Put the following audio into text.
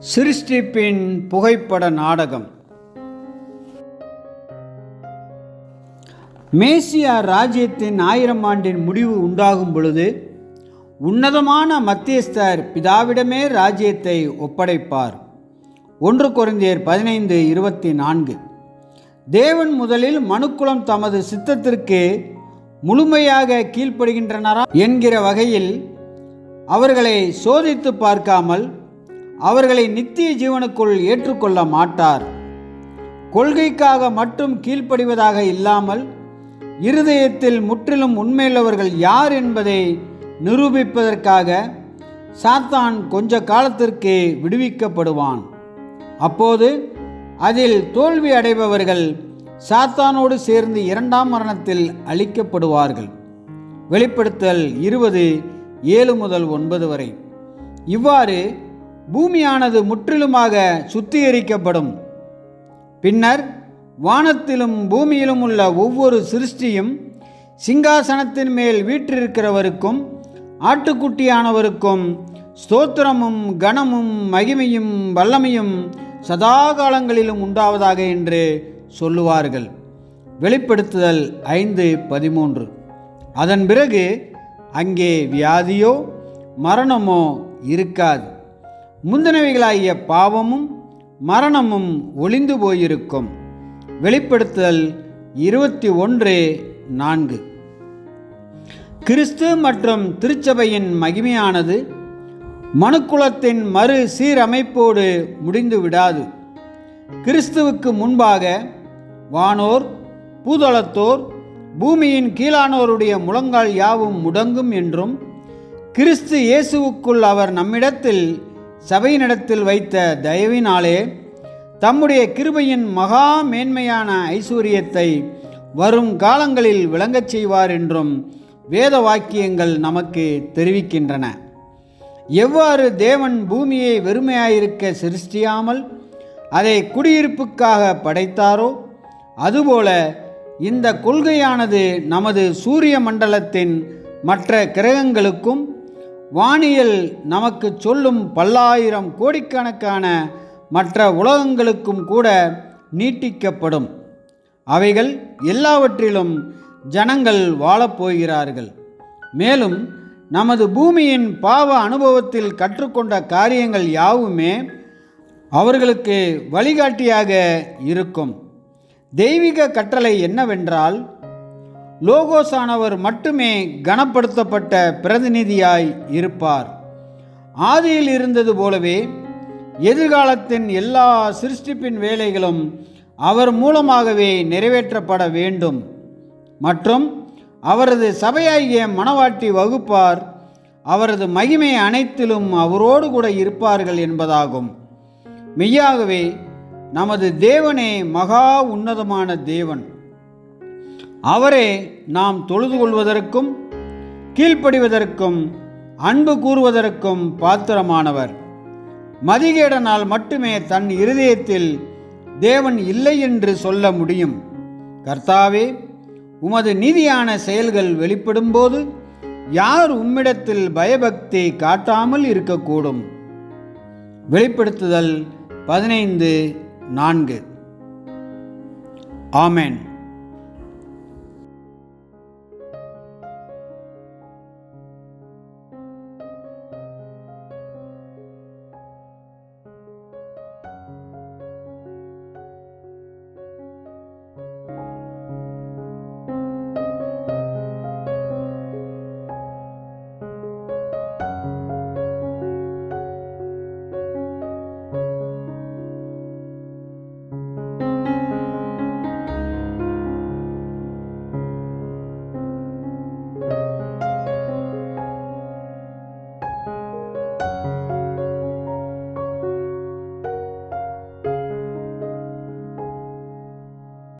சிருஷ்டிப்பின் புகைப்பட நாடகம். மேசியா ராஜ்யத்தின் ஆயிரம் ஆண்டின் முடிவு உண்டாகும் பொழுது உன்னதமான மத்தியஸ்தர் பிதாவிடமே ராஜ்யத்தை ஒப்படைப்பார். ஒன்று குறைந்தியர் பதினைந்து இருபத்தி நான்கு. தேவன் முதலில் மனுக்குலம் தமது சித்தத்திற்கு முழுமையாக கீழ்ப்படுகின்றனரா? என்கிற வகையில் அவர்களை சோதித்து பார்க்காமல் அவர்களை நித்திய ஜீவனுக்குள் ஏற்றுக்கொள்ள மாட்டார். கொள்கைக்காக மட்டும் கீழ்ப்படிவதாக இல்லாமல் இருதயத்தில் முற்றிலும் உண்மையுள்ளவர்கள் யார் என்பதை நிரூபிப்பதற்காக சாத்தான் கொஞ்ச காலத்திற்கு விடுவிக்கப்படுவான். அப்போது அதில் தோல்வி அடைபவர்கள் சாத்தானோடு சேர்ந்து இரண்டாம் மரணத்தில் அழிக்கப்படுவார்கள். வெளிப்படுத்தல் இருபது ஏழு முதல் ஒன்பது வரை. இவ்வாறு பூமியானது முற்றிலுமாக சுத்திகரிக்கப்படும். பின்னர் வானத்திலும் பூமியிலும் உள்ள ஒவ்வொரு சிருஷ்டியும் சிங்காசனத்தின் மேல் வீற்றிருக்கிறவருக்கும் ஆட்டுக்குட்டியானவருக்கும் ஸ்தோத்திரமும் கனமும் மகிமையும் வல்லமையும் சதாகாலங்களிலும் உண்டாவதாக என்று சொல்லுவார்கள். வெளிப்படுத்துதல் ஐந்து பதிமூன்று. அதன் பிறகு அங்கே வியாதியோ மரணமோ இருக்காது. முந்தினவைகளாகிய பாவமும் மரணமும் ஒளிந்து போயிருக்கும். வெளிப்படுத்தல் இருபத்தி ஒன்று நான்கு. கிறிஸ்து மற்றும் திருச்சபையின் மகிமையானது மனுக்குலத்தின் மறு சீரமைப்போடு முடிந்து விடாது. கிறிஸ்துவுக்கு முன்பாக வானோர் பூதளத்தோர் பூமியின் கீழானோருடைய முழங்கால் யாவும் முடங்கும் என்றும் கிறிஸ்து இயேசுவுக்குள் அவர் நம்மிடத்தில் சபையினிடத்தில் வைத்த தயவினாலே தம்முடைய கிருபையின் மகா மேன்மையான ஐஸ்வர்யத்தை வரும் காலங்களில் விளங்கச் செய்வார் என்றும் வேத வாக்கியங்கள் நமக்கு தெரிவிக்கின்றன. எவ்வாறு தேவன் பூமியை வெறுமையாயிருக்க சிருஷ்டியாமல் அதை குடியிருப்புக்காக படைத்தாரோ அதுபோல இந்த கொள்கையானது நமது சூரிய மண்டலத்தின் மற்ற கிரகங்களுக்கும் வானியல் நமக்கு சொல்லும் பல்லாயிரம் கோடிக்கணக்கான மற்ற உலகங்களுக்கும் கூட நீட்டிக்கப்படும். அவைகள் எல்லாவற்றிலும் ஜனங்கள் வாழப்போகிறார்கள் மேலும் நமது பூமியின் பாவ அனுபவத்தில் கற்றுக்கொண்ட காரியங்கள் யாவுமே அவர்களுக்கு வழிகாட்டியாக இருக்கும். தெய்வீக கற்றலை என்னவென்றால் லோகோஸானவர் மட்டுமே கனப்படுத்தப்பட்ட பிரதிநிதியாய் இருப்பார். ஆதியில் இருந்தது போலவே எதிர்காலத்தின் எல்லா சிருஷ்டிப்பின் வேலைகளும் அவர் மூலமாகவே நிறைவேற்றப்பட வேண்டும். மற்றும் அவரது சபையாகிய மணவாட்டி வகுப்பார். அவரது மகிமை அனைத்திலும் அவரோடு கூட இருப்பார்கள் என்பதாகும். மெய்யாகவே நமது தேவனே மகா உன்னதமான தேவன். அவரே நாம் தொழுது கொள்வதற்கும் கீழ்ப்படிவதற்கும் அன்பு கூறுவதற்கும் பாத்திரமானவர். மதிகேடனால் மட்டுமே தன் இருதயத்தில் தேவன் இல்லை என்று சொல்ல முடியும். கர்த்தாவே உமது நீதியான செயல்கள் வெளிப்படும்போது யார் உம்மிடத்தில் பயபக்தி காட்டாமல் இருக்கக்கூடும். வெளிப்படுத்துதல் பதினைந்து நான்கு. ஆமேன்.